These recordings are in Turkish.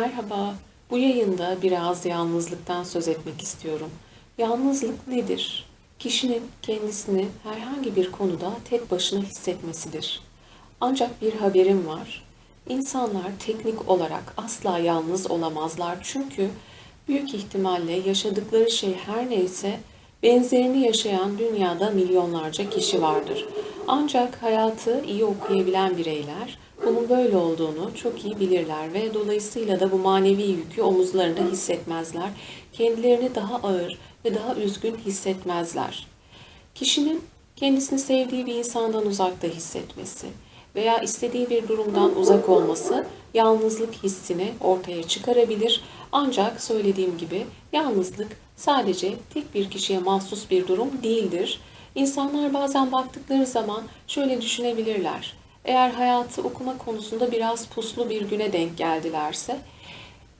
Merhaba. Bu yayında biraz yalnızlıktan söz etmek istiyorum. Yalnızlık nedir? Kişinin kendisini herhangi bir konuda tek başına hissetmesidir. Ancak bir haberim var. İnsanlar teknik olarak asla yalnız olamazlar çünkü büyük ihtimalle yaşadıkları şey her neyse benzerini yaşayan dünyada milyonlarca kişi vardır. Ancak hayatı iyi okuyabilen bireyler bunun böyle olduğunu çok iyi bilirler ve dolayısıyla da bu manevi yükü omuzlarında hissetmezler. Kendilerini daha ağır ve daha üzgün hissetmezler. Kişinin kendisini sevdiği bir insandan uzakta hissetmesi veya istediği bir durumdan uzak olması yalnızlık hissini ortaya çıkarabilir. Ancak söylediğim gibi yalnızlık sadece tek bir kişiye mahsus bir durum değildir. İnsanlar bazen baktıkları zaman şöyle düşünebilirler. Eğer hayatı okuma konusunda biraz puslu bir güne denk geldilerse,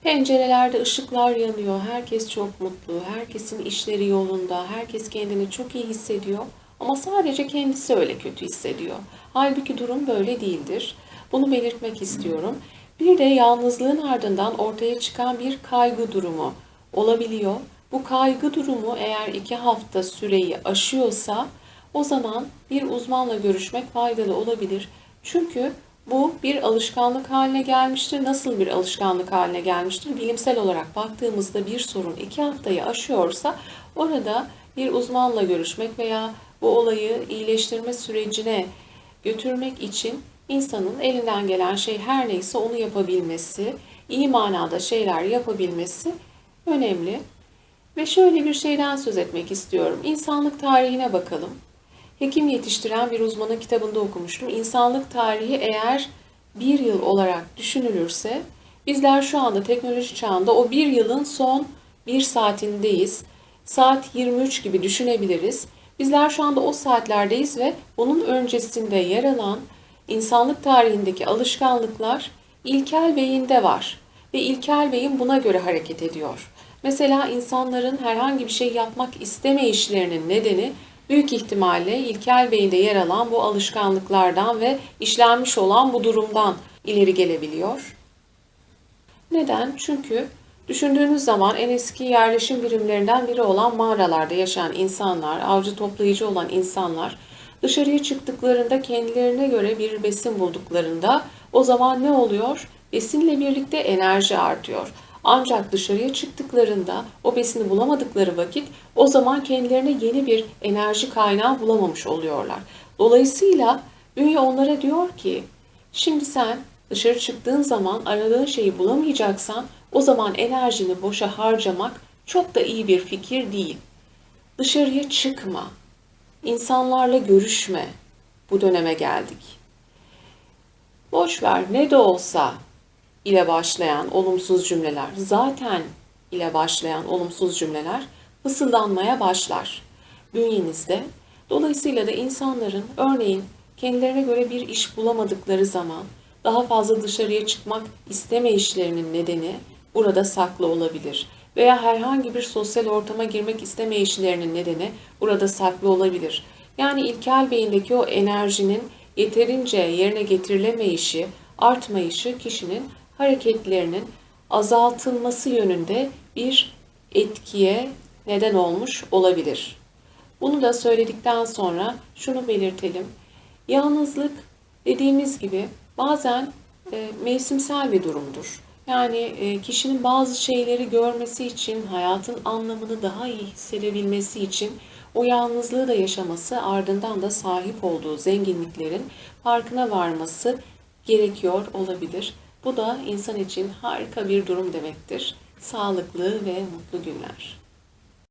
pencerelerde ışıklar yanıyor, herkes çok mutlu, herkesin işleri yolunda, herkes kendini çok iyi hissediyor ama sadece kendisi öyle kötü hissediyor. Halbuki durum böyle değildir. Bunu belirtmek istiyorum. Bir de yalnızlığın ardından ortaya çıkan bir kaygı durumu olabiliyor. Bu kaygı durumu eğer iki hafta süreyi aşıyorsa o zaman bir uzmanla görüşmek faydalı olabilir. Çünkü bu bir alışkanlık haline gelmiştir. Nasıl bir alışkanlık haline gelmiştir? Bilimsel olarak baktığımızda bir sorun iki haftayı aşıyorsa orada bir uzmanla görüşmek veya bu olayı iyileştirme sürecine götürmek için insanın elinden gelen şey her neyse onu yapabilmesi, iyi manada şeyler yapabilmesi önemli. Ve şöyle bir şeyden söz etmek istiyorum. İnsanlık tarihine bakalım. Hekim yetiştiren bir uzmanın kitabında okumuştum. İnsanlık tarihi eğer bir yıl olarak düşünülürse bizler şu anda teknoloji çağında o bir yılın son bir saatindeyiz. Saat 23 gibi düşünebiliriz. Bizler şu anda o saatlerdeyiz ve bunun öncesinde yer alan insanlık tarihindeki alışkanlıklar ilkel beyinde var ve ilkel beyin buna göre hareket ediyor. Mesela insanların herhangi bir şey yapmak istemeyişlerinin nedeni büyük ihtimalle ilkel beyinde yer alan bu alışkanlıklardan ve işlenmiş olan bu durumdan ileri gelebiliyor. Neden? Çünkü düşündüğünüz zaman en eski yerleşim birimlerinden biri olan mağaralarda yaşayan insanlar, avcı toplayıcı olan insanlar dışarıya çıktıklarında kendilerine göre bir besin bulduklarında o zaman ne oluyor? Besinle birlikte enerji artıyor. Ancak dışarıya çıktıklarında o besini bulamadıkları vakit o zaman kendilerine yeni bir enerji kaynağı bulamamış oluyorlar. Dolayısıyla bünye onlara diyor ki şimdi sen dışarı çıktığın zaman aradığın şeyi bulamayacaksan o zaman enerjini boşa harcamak çok da iyi bir fikir değil. Dışarıya çıkma. insanlarla görüşme. Bu döneme geldik. Boş ver ne de olsa ile başlayan olumsuz cümleler, zaten ile başlayan olumsuz cümleler fısıldanmaya başlar bünyenizde. Dolayısıyla da insanların örneğin kendilerine göre bir iş bulamadıkları zaman daha fazla dışarıya çıkmak isteme işlerinin nedeni burada saklı olabilir. Veya herhangi bir sosyal ortama girmek isteme işlerinin nedeni burada saklı olabilir. Yani ilkel beyindeki o enerjinin yeterince yerine getirilemeyişi, artmayışı kişinin hareketlerinin azaltılması yönünde bir etkiye neden olmuş olabilir. Bunu da söyledikten sonra şunu belirtelim. Yalnızlık dediğimiz gibi bazen e, mevsimsel bir durumdur. Yani e, kişinin bazı şeyleri görmesi için, hayatın anlamını daha iyi hissedebilmesi için o yalnızlığı da yaşaması, ardından da sahip olduğu zenginliklerin farkına varması gerekiyor olabilir. Bu da insan için harika bir durum demektir. Sağlıklı ve mutlu günler.